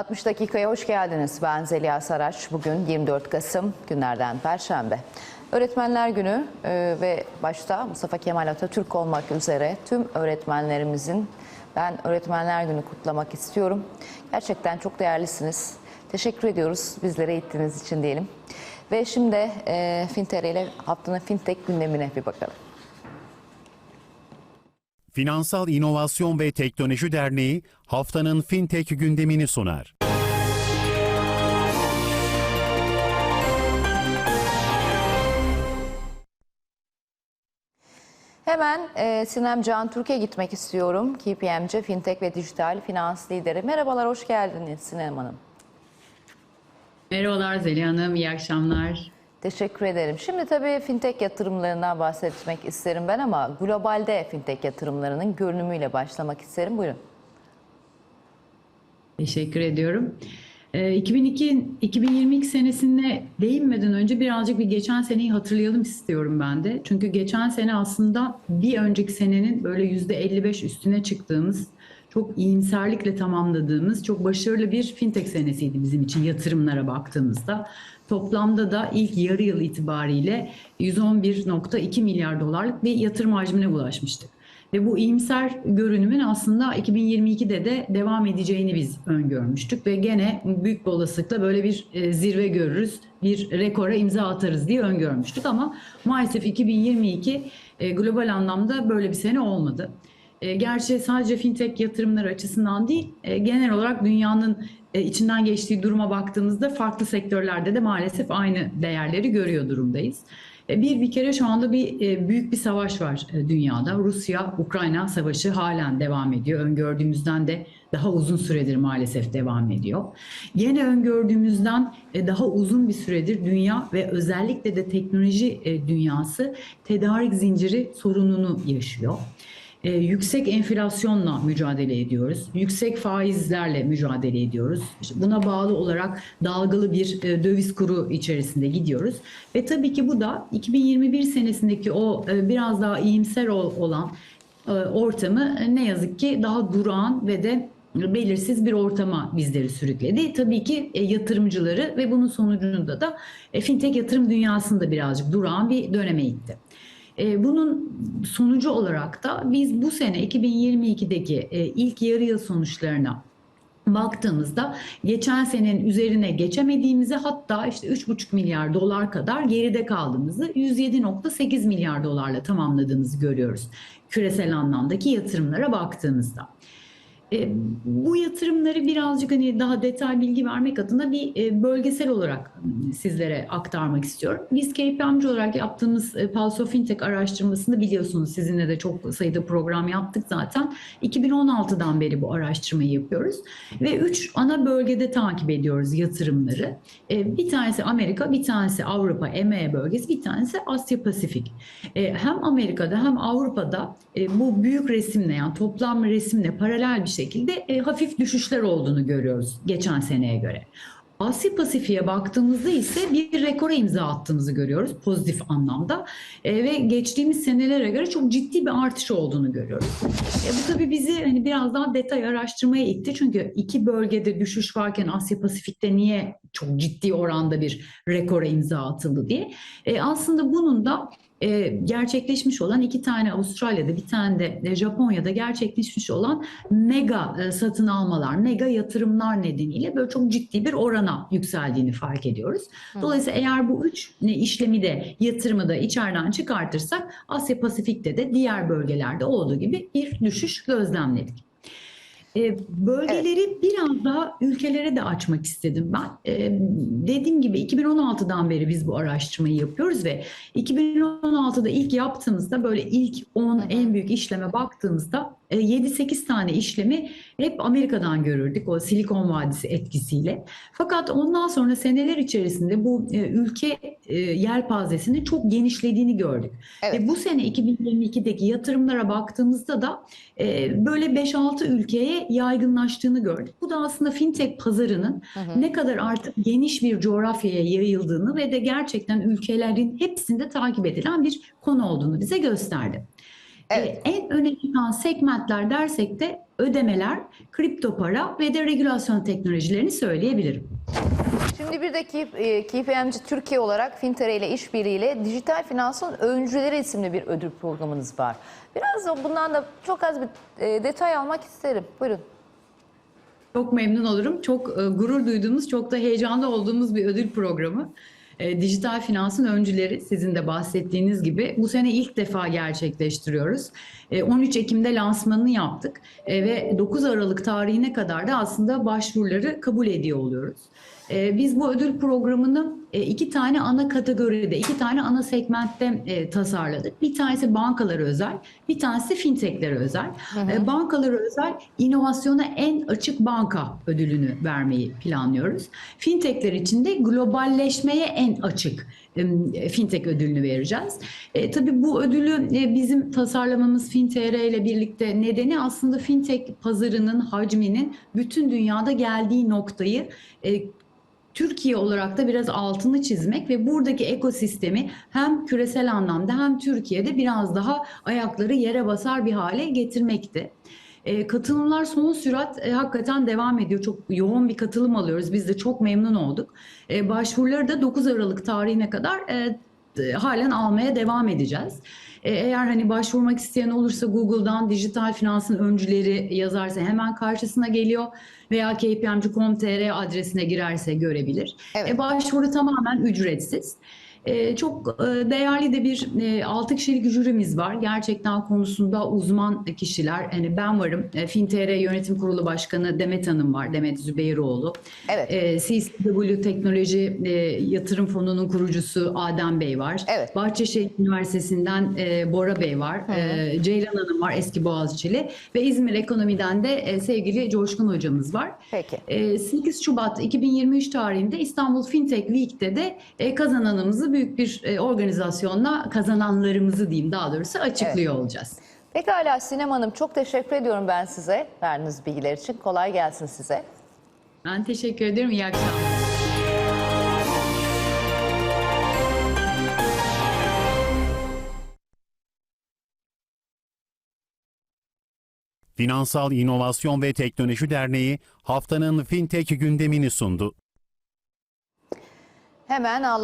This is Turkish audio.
60 dakikaya hoş geldiniz. Ben Zeliha Saraç. Bugün 24 Kasım günlerden Perşembe. Öğretmenler Günü e, ve başta Mustafa Kemal Atatürk olmak üzere tüm öğretmenlerimizin ben Öğretmenler Günü kutlamak istiyorum. Gerçekten çok değerlisiniz. Teşekkür ediyoruz bizlere eğittiğiniz için diyelim. Ve şimdi e, Fintere ile haftanın fintech gündemine bir bakalım. Finansal İnovasyon ve Teknoloji Derneği haftanın fintech gündemini sunar. Hemen e, Sinem Can Türkiye gitmek istiyorum. KPMG, Fintech ve Dijital Finans Lideri. Merhabalar, hoş geldiniz Sinem Hanım. Merhabalar Zeliha Hanım, iyi akşamlar. Teşekkür ederim. Şimdi tabii fintech yatırımlarından bahsetmek isterim ben ama globalde fintech yatırımlarının görünümüyle başlamak isterim. Buyurun. Teşekkür ediyorum. Ee, 2002 2022 senesine değinmeden önce birazcık bir geçen seneyi hatırlayalım istiyorum ben de. Çünkü geçen sene aslında bir önceki senenin böyle %55 üstüne çıktığımız, çok iyimserlikle tamamladığımız çok başarılı bir fintech senesiydi bizim için yatırımlara baktığımızda. Toplamda da ilk yarı yıl itibariyle 111.2 milyar dolarlık bir yatırım hacmine ulaşmıştık. Ve bu iyimser görünümün aslında 2022'de de devam edeceğini biz öngörmüştük ve gene büyük bir olasılıkla böyle bir e, zirve görürüz, bir rekora imza atarız diye öngörmüştük ama maalesef 2022 e, global anlamda böyle bir sene olmadı. E, Gerçi sadece fintech yatırımları açısından değil, e, genel olarak dünyanın e, içinden geçtiği duruma baktığımızda farklı sektörlerde de maalesef aynı değerleri görüyor durumdayız. Bir bir kere şu anda bir büyük bir savaş var dünyada. Rusya-Ukrayna savaşı halen devam ediyor. Öngördüğümüzden de daha uzun süredir maalesef devam ediyor. Yine öngördüğümüzden daha uzun bir süredir dünya ve özellikle de teknoloji dünyası tedarik zinciri sorununu yaşıyor. Ee, yüksek enflasyonla mücadele ediyoruz. Yüksek faizlerle mücadele ediyoruz. İşte buna bağlı olarak dalgalı bir e, döviz kuru içerisinde gidiyoruz. Ve tabii ki bu da 2021 senesindeki o e, biraz daha iyimser ol- olan e, ortamı e, ne yazık ki daha durağan ve de belirsiz bir ortama bizleri sürükledi. Tabii ki e, yatırımcıları ve bunun sonucunda da e, fintech yatırım dünyasında birazcık durağan bir döneme itti. E, Bunun sonucu olarak da biz bu sene 2022'deki e, ilk yarı yıl sonuçlarına baktığımızda geçen senenin üzerine geçemediğimizi hatta işte 3,5 milyar dolar kadar geride kaldığımızı 107,8 milyar dolarla tamamladığımızı görüyoruz. Küresel anlamdaki yatırımlara baktığımızda. E, bu yatırımları birazcık hani daha detay bilgi vermek adına bir e, bölgesel olarak sizlere aktarmak istiyorum. Biz KPMG olarak yaptığımız e, Pulse of Fintech araştırmasında biliyorsunuz sizinle de çok sayıda program yaptık zaten. 2016'dan beri bu araştırmayı yapıyoruz ve üç ana bölgede takip ediyoruz yatırımları. Bir tanesi Amerika, bir tanesi Avrupa, EMEA bölgesi, bir tanesi Asya Pasifik. Hem Amerika'da hem Avrupa'da bu büyük resimle yani toplam resimle paralel bir şekilde e, hafif düşüşler olduğunu görüyoruz geçen seneye göre. Asya Pasifik'e baktığımızda ise bir rekora imza attığımızı görüyoruz pozitif anlamda E, ve geçtiğimiz senelere göre çok ciddi bir artış olduğunu görüyoruz. E, bu tabii bizi hani biraz daha detay araştırmaya itti çünkü iki bölgede düşüş varken Asya Pasifik'te niye çok ciddi oranda bir rekora imza atıldı diye. E, aslında bunun da e, gerçekleşmiş olan iki tane Avustralya'da bir tane de e, Japonya'da gerçekleşmiş olan mega e, satın almalar, mega yatırımlar nedeniyle böyle çok ciddi bir orana yükseldiğini fark ediyoruz. Dolayısıyla eğer bu üç e, işlemi de yatırımı da içeriden çıkartırsak Asya Pasifik'te de diğer bölgelerde olduğu gibi bir düşüş gözlemledik. E, bölgeleri biraz daha ülkelere de açmak istedim ben. E, dediğim gibi 2016'dan beri biz bu araştırmayı yapıyoruz ve 2016'da ilk yaptığımızda böyle ilk 10 en büyük işleme baktığımızda 7-8 tane işlemi hep Amerika'dan görürdük o Silikon Vadisi etkisiyle. Fakat ondan sonra seneler içerisinde bu e, ülke e, yelpazesinin çok genişlediğini gördük. Evet. Ve bu sene 2022'deki yatırımlara baktığımızda da e, böyle 5-6 ülkeye yaygınlaştığını gördük. Bu da aslında fintech pazarının ne kadar artık geniş bir coğrafyaya yayıldığını ve de gerçekten ülkelerin hepsinde takip edilen bir konu olduğunu bize gösterdi. Evet. E, en öne çıkan segmentler dersek de ödemeler, kripto para ve de regülasyon teknolojilerini söyleyebilirim. Şimdi bir de Keep- e, KPMG Türkiye olarak Fintere ile işbirliğiyle Dijital Finansın Öncüleri isimli bir ödül programınız var. Biraz da bundan da çok az bir e, detay almak isterim. Buyurun. Çok memnun olurum. Çok e, gurur duyduğumuz, çok da heyecanlı olduğumuz bir ödül programı. E, dijital finansın öncüleri sizin de bahsettiğiniz gibi bu sene ilk defa gerçekleştiriyoruz. E, 13 Ekim'de lansmanını yaptık E, ve 9 Aralık tarihine kadar da aslında başvuruları kabul ediyor oluyoruz. E, biz bu ödül programını e, iki tane ana kategoride, iki tane ana segmentte e, tasarladık. Bir tanesi bankalara özel, bir tanesi fintechlere özel. E, bankalara özel inovasyona en açık banka ödülünü vermeyi planlıyoruz. Fintechler için de globalleşmeye en açık fintech ödülünü vereceğiz. E, tabii bu ödülü e, bizim tasarlamamız FinTR ile birlikte nedeni aslında fintech pazarının hacminin bütün dünyada geldiği noktayı e, Türkiye olarak da biraz altını çizmek ve buradaki ekosistemi hem küresel anlamda hem Türkiye'de biraz daha ayakları yere basar bir hale getirmekti. E, katılımlar son sürat e, hakikaten devam ediyor. Çok yoğun bir katılım alıyoruz. Biz de çok memnun olduk. E, başvuruları da 9 Aralık tarihine kadar e, e, halen almaya devam edeceğiz. E, Eğer hani başvurmak isteyen olursa Google'dan dijital finansın öncüleri yazarsa hemen karşısına geliyor veya kpmc.com.tr adresine girerse görebilir. Evet. E, başvuru tamamen ücretsiz. E, çok e, değerli de bir e, 6 kişilik jürimiz var. Gerçekten konusunda uzman kişiler. Yani ben varım. E, FinTR Yönetim Kurulu Başkanı Demet Hanım var. Demet Zübeyroğlu. Evet. E, CCW Teknoloji e, Yatırım Fonu'nun kurucusu Adem Bey var. Evet. Bahçeşehir Üniversitesi'nden e, Bora Bey var. E, Ceylan Hanım var eski Boğaziçi'li. Ve İzmir Ekonomi'den de e, sevgili Coşkun Hocamız var. Peki. E, 8 Şubat 2023 tarihinde İstanbul Fintech Week'te de e, kazananımızı büyük bir e, organizasyonla kazananlarımızı diyeyim daha doğrusu açıklıyor olacağız. Pekala Sinem Hanım çok teşekkür ediyorum ben size verdiğiniz bilgiler için. Kolay gelsin size. Ben teşekkür ederim. İyi akşamlar. Finansal İnovasyon ve Teknoloji Derneği haftanın fintech gündemini sundu. Hemen Allah